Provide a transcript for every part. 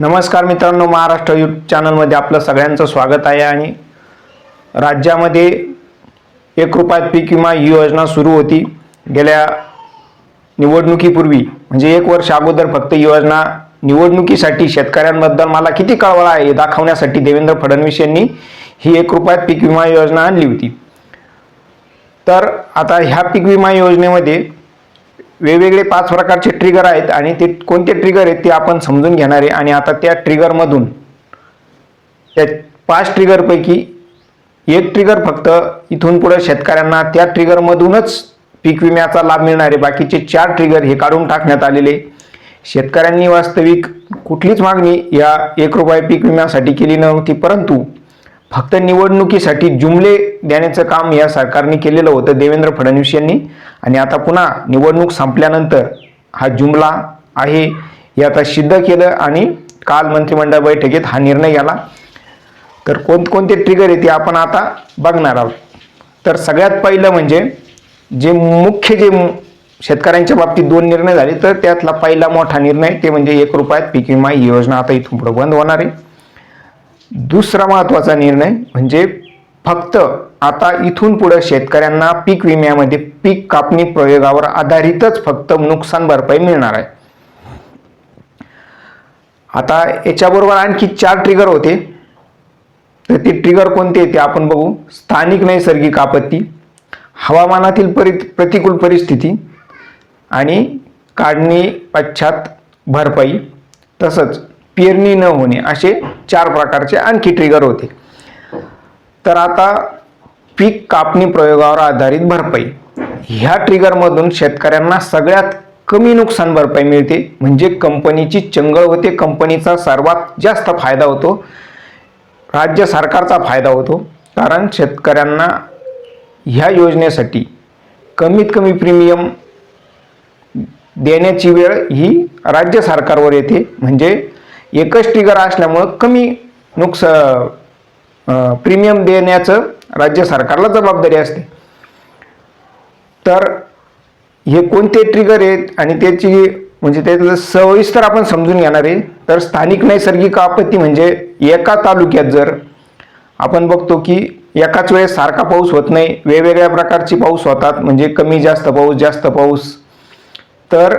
नमस्कार मित्रांनो महाराष्ट्र यूट्यूब चॅनलमध्ये आपलं सगळ्यांचं स्वागत आहे आणि राज्यामध्ये एक रुपयात पीक विमा ही योजना सुरू होती. गेल्या निवडणुकीपूर्वी म्हणजे एक वर्ष अगोदर फक्त ही योजना निवडणुकीसाठी शेतकऱ्यांबद्दल मला किती कळवळा आहे हे दाखवण्यासाठी देवेंद्र फडणवीस यांनी ही एक रुपयात पीक विमा योजना आणली होती. तर आता ह्या पीक विमा योजनेमध्ये वेगवेगळे पाच प्रकारचे ट्रिगर आहेत आणि ते कोणते ट्रिगर आहेत ते आपण समजून घेणार आहे. आणि आता त्या ट्रिगरमधून त्या पाच ट्रिगरपैकी एक ट्रिगर फक्त इथून पुढे शेतकऱ्यांना त्या ट्रिगरमधूनच पीक विम्याचा लाभ मिळणार आहे. बाकीचे चार ट्रिगर हे काढून टाकण्यात आलेले शेतकऱ्यांनी वास्तविक कुठलीच मागणी या एक रुपये पीक विम्यासाठी केली नव्हती परंतु फक्त निवडणुकीसाठी जुमले देण्याचं काम या सरकारने केलेलं होतं देवेंद्र फडणवीस यांनी. आणि आता पुन्हा निवडणूक संपल्यानंतर हा जुमला आहे हे आता सिद्ध केलं आणि काल मंत्रिमंडळ बैठकीत हा निर्णय झाला तर कोणकोणते ट्रिगर आहे ते आपण आता बघणार आहोत. तर सगळ्यात पहिलं म्हणजे जे मुख्य जे शेतकऱ्यांच्या बाबतीत दोन निर्णय झाले तर त्यातला पहिला मोठा निर्णय ते म्हणजे एक रुपयात पीक विमा योजना आता इथून पुढे बंद होणार आहे. दुसरा महत्त्वाचा निर्णय म्हणजे फक्त आता इथून पुढे शेतकऱ्यांना पीक विम्यामध्ये पीक कापणी प्रयोगावर आधारितच फक्त नुकसान भरपाई मिळणार आहे. आता याच्याबरोबर आणखी चार ट्रिगर होते. तर ते ट्रिगर कोणते ते आपण बघू. स्थानिक नैसर्गिक आपत्ती हवामानातील परि प्रतिकूल परिस्थिती आणि काढणी पश्चात भरपाई तसंच पेरणी न होणे असे चार प्रकारचे आणखी ट्रिगर होते. तर आता पीक कापणी प्रयोगावर आधारित भरपाई. ह्या ट्रिगरमधून शेतकऱ्यांना सगळ्यात कमी नुकसान भरपाई मिळते. म्हणजे कंपनीची चंगळ होते कंपनीचा सर्वात जास्त फायदा होतो. राज्य सरकारचा फायदा होतो. कारण शेतकऱ्यांना ह्या योजनेसाठी कमीत कमी प्रीमियम देण्याची वेळ ही राज्य सरकारवर येते. म्हणजे एकच ट्रिगर असल्यामुळं कमी नुकस प्रीमियम देण्याचं राज्य सरकारला जबाबदारी असते. तर हे कोणते ट्रिगर आहेत आणि त्याची म्हणजे त्यातलं सविस्तर आपण समजून घेणार आहे. तर स्थानिक नैसर्गिक आपत्ती म्हणजे एका तालुक्यात जर आपण बघतो की एकाच वेळेस सारखा पाऊस होत नाही वेगवेगळ्या प्रकारची पाऊस होतात म्हणजे कमी जास्त पाऊस जास्त पाऊस. तर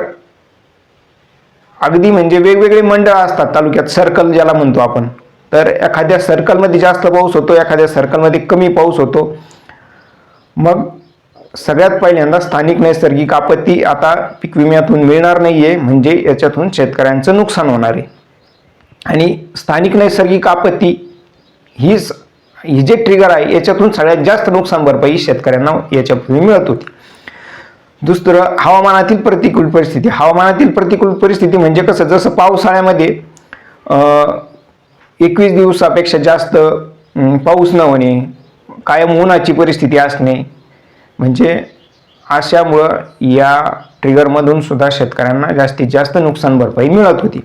अगदी म्हणजे वेगवेगळे मंडळ असतात तालुक्यात सर्कल ज्याला म्हणतो आपण. तर एखाद्या सर्कलमध्ये जास्त पाऊस होतो एखाद्या सर्कलमध्ये कमी पाऊस होतो. मग सगळ्यात पहिल्यांदा स्थानिक नैसर्गिक आपत्ती आता पीक विम्यातून मिळणार नाही आहे म्हणजे याच्यातून शेतकऱ्यांचं नुकसान होणार आहे. आणि स्थानिक नैसर्गिक आपत्ती हीच ही जे ट्रिगर आहे याच्यातून सगळ्यात जास्त नुकसान भरपाई शेतकऱ्यांना याच्यापूर्वी मिळत होती. दुसरं हवामानातील प्रतिकूल परिस्थिती. हवामानातील प्रतिकूल परिस्थिती म्हणजे कसं? जसं पावसाळ्यामध्ये एकवीस दिवसापेक्षा जास्त पाऊस न होणे कायम उन्हाची परिस्थिती असणे म्हणजे अशामुळं या ट्रिगरमधून सुद्धा शेतकऱ्यांना जास्तीत जास्त नुकसान भरपाई मिळत होती.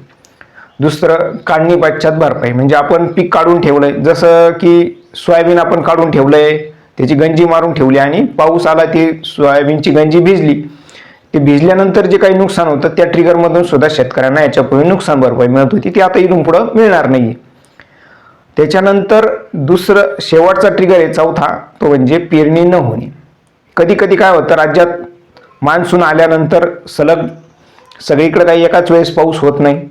दुसरं काढणी पश्चात भरपाई. म्हणजे आपण पीक काढून ठेवलं आहे जसं की सोयाबीन आपण काढून ठेवलं आहे त्याची गंजी मारून ठेवली आणि पाऊस आला ती सोयाबीनची गंजी भिजली. ते भिजल्यानंतर जे काही नुकसान होतं त्या ट्रिगरमधून सुद्धा शेतकऱ्यांना याच्यापूर्वी नुकसान भरपाई मिळत होती. ती आता इथून पुढं मिळणार नाही त्याच्यानंतर दुसरं शेवटचा ट्रिगर आहे चौथा तो म्हणजे पेरणी न होणे. कधी कधी काय होतं राज्यात मान्सून आल्यानंतर सलग सगळीकडे काही एकाच वेळेस पाऊस होत नाही.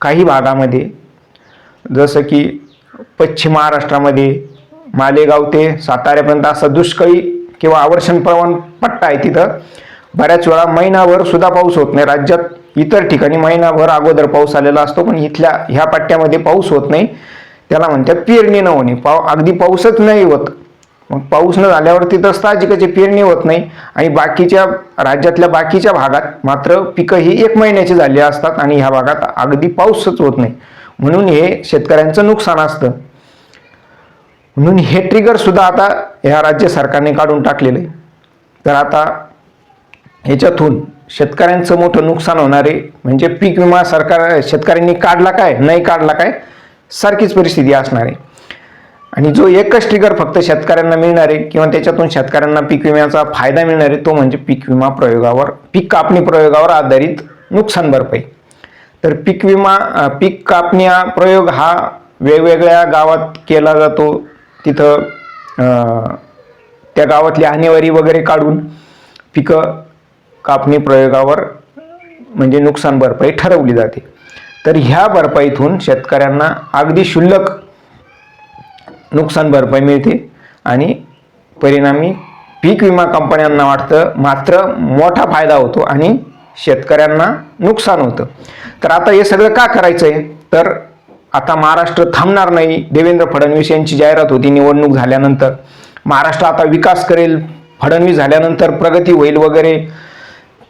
काही भागामध्ये जसं की पश्चिम महाराष्ट्रामध्ये मालेगाव ते साताऱ्यापर्यंत असा दुष्काळी किंवा आवर्षण प्रमाण पट्टा आहे तिथं. बऱ्याच वेळा महिनाभर सुद्धा पाऊस होत नाही. राज्यात इतर ठिकाणी महिनाभर अगोदर पाऊस आलेला असतो पण इथल्या ह्या पट्ट्यामध्ये पाऊस होत नाही. त्याला म्हणतात पेरणी न होणे. पाव अगदी पाऊसच नाही होत. मग पाऊस न झाल्यावर तिथं साहजिकच पेरणी होत नाही. आणि बाकीच्या राज्यातल्या बाकीच्या भागात मात्र पिकं ही एक महिन्याची झाली असतात आणि ह्या भागात अगदी पाऊसच होत नाही. म्हणून हे शेतकऱ्यांचं नुकसान असतं. म्हणून हे ट्रिगर सुद्धा आता ह्या राज्य सरकारने काढून टाकलेलं. आहे तर आता ह्याच्यातून शेतकऱ्यांचं मोठं नुकसान होणार आहे म्हणजे पीक विमा सरकार शेतकऱ्यांनी काढला काय नाही काढला काय सारखीच परिस्थिती असणार आहे. आणि जो एकच ट्रिगर फक्त शेतकऱ्यांना मिळणार आहे किंवा त्याच्यातून शेतकऱ्यांना पीक विम्याचा फायदा मिळणार आहे तो म्हणजे पीक विमा प्रयोगावर पीक कापणी प्रयोगावर आधारित नुकसान भरपाई. तर पीक विमा पीक कापणी हा प्रयोग हा वेगवेगळ्या गावात केला जातो. तिथं त्या गावातली आणेवारी वगैरे काढून पिकं कापणी प्रयोगावर म्हणजे नुकसान भरपाई ठरवली जाते. तर ह्या भरपाईतून शेतकऱ्यांना अगदी शुल्लक नुकसान भरपाई मिळते आणि परिणामी पीक विमा कंपन्यांना वाटतं मात्र मोठा फायदा होतो आणि शेतकऱ्यांना नुकसान होतं. तर आता हे सगळं का करायचं आहे तर आता महाराष्ट्र थांबणार नाही. देवेंद्र फडणवीस यांची जाहिरात होती निवडणूक झाल्यानंतर. महाराष्ट्र आता विकास करेल. फडणवीस झाल्यानंतर प्रगती होईल वगैरे.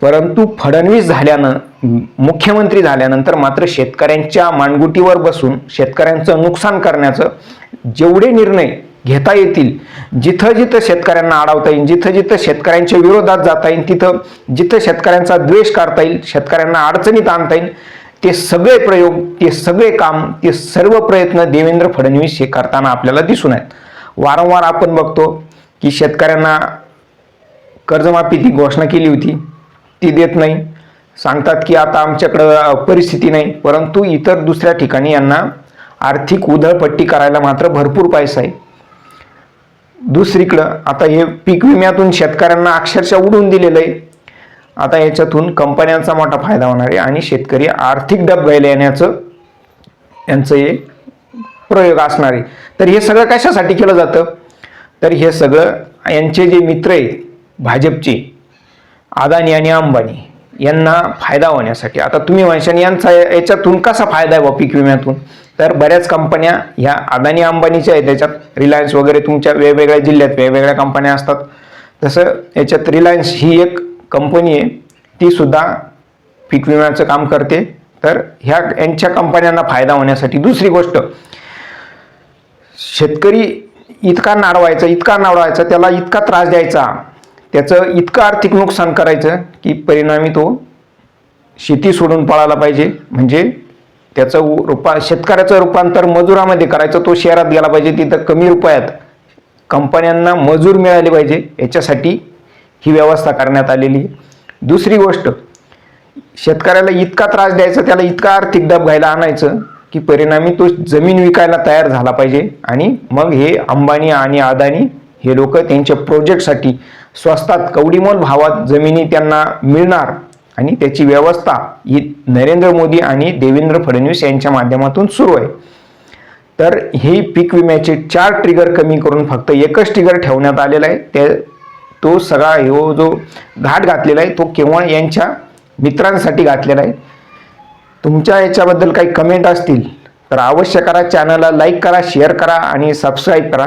परंतु फडणवीस झाल्यानं मुख्यमंत्री झाल्यानंतर मात्र शेतकऱ्यांच्या मानगुटीवर बसून शेतकऱ्यांचं नुकसान करण्याचं जेवढे निर्णय घेता येतील जिथं जिथं शेतकऱ्यांना अडवता येईल जिथं जिथं शेतकऱ्यांच्या विरोधात जाता येईल तिथं जिथं शेतकऱ्यांचा द्वेष काढता येईल शेतकऱ्यांना अडचणीत आणता येईल ते सगळे प्रयोग ते सगळे काम ते सर्व प्रयत्न देवेंद्र फडणवीस हे करताना आपल्याला दिसून आहेत. वारंवार आपण बघतो की शेतकऱ्यांना कर्जमाफीची घोषणा केली होती. ती देत नाही. सांगतात की आता आमच्याकडं परिस्थिती नाही. परंतु इतर दुसऱ्या ठिकाणी यांना आर्थिक उधळपट्टी करायला मात्र भरपूर पैसा आहे. दुसरीकडं आता हे पीक विम्यातून शेतकऱ्यांना अक्षरशः उडून दिलेलं आहे. आता याच्यातून कंपन्यांचा मोठा फायदा होणार आहे आणि शेतकरी आर्थिक डबघाईला येण्याचं यांचं हे प्रयोग असणार आहे. तर हे सगळं कशासाठी केलं जातं? तर हे सगळं यांचे जे मित्र आहेत भाजपचे अदानी आणि अंबानी यांना फायदा होण्यासाठी. आता तुम्ही म्हणशाल यांचा याच्यातून कसा फायदा आहे बा पीक विम्यातून? तर बऱ्याच कंपन्या ह्या अदानी अंबानीच्या आहेत. त्याच्यात रिलायन्स वगैरे तुमच्या वेगवेगळ्या जिल्ह्यात वेगवेगळ्या कंपन्या असतात. तसं याच्यात रिलायन्स ही एक कंपनी आहे ती सुद्धा पीक विम्याचं काम करते. तर ह्या यांच्या कंपन्यांना फायदा होण्यासाठी दुसरी गोष्ट शेतकरी इतका नाडवायचा इतका नाडवायचा त्याला इतका त्रास द्यायचा त्याचं इतकं आर्थिक नुकसान करायचं की परिणामी तो शेती सोडून पळायला पाहिजे. म्हणजे त्याचं रुपा रूपा शेतकऱ्याचं रूपांतर मजुरामध्ये करायचं तो शहरात गेला पाहिजे तिथं कमी रुपयात कंपन्यांना मजूर मिळाले पाहिजे याच्यासाठी ही व्यवस्था करण्यात आलेली आहे. दुसरी गोष्ट शेतकऱ्याला इतका त्रास द्यायचा त्याला इतका आर्थिक दाब घ्यायला आणायचं की परिणामी तो जमीन विकायला तयार झाला पाहिजे. आणि मग हे अंबानी आणि अदानी हे लोक त्यांच्या प्रोजेक्टसाठी स्वस्तात कवडीमोल भावात जमिनी त्यांना मिळणार. आणि त्याची व्यवस्था ही नरेंद्र मोदी आणि देवेंद्र फडणवीस यांच्या माध्यमातून सुरू आहे. तर हे पीक विम्याचे चार ट्रिगर कमी करून फक्त एकच ट्रिगर ठेवण्यात आलेला आहे. ते तो सगळा ह्यो जो घाट घातलेला आहे तो केवळ यांच्या मित्रांसाठी घातलेला आहे. तुमच्या याच्याबद्दल काही कमेंट असतील तर अवश्य करा. चॅनलला लाईक करा शेअर करा आणि सबस्क्राईब करा.